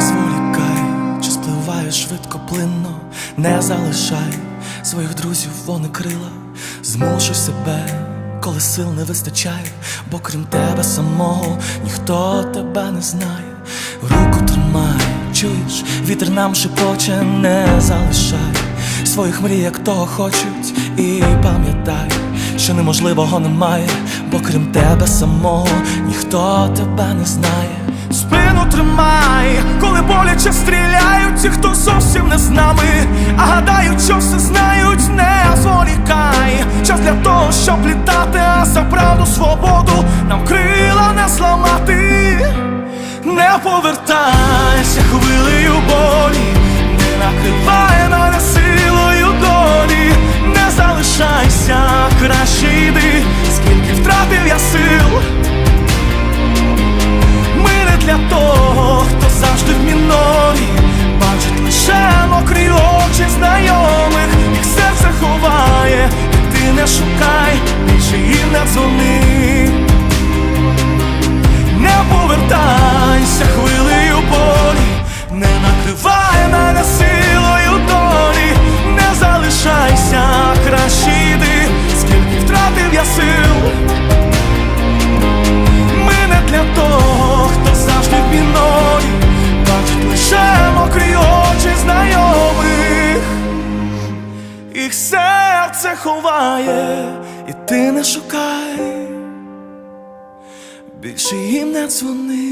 зволікай, чи спливає швидко плинно, не залишай своїх друзів, вони крила, змушуй себе, коли сил не вистачає, бо крім тебе самого ніхто тебе не знає. Руку тримай, чуєш, вітер нам шепоче, не залишай своїх мрій, як того хочуть, і пам'ятай, що неможливого немає, бо крім тебе самого ніхто тебе не знає. Спину тримай, повертайся хвилею болі, не накриває мене силою долі, не залишайся, краще йди, серце ховає, і ти не шукай, більше їм не дзвони.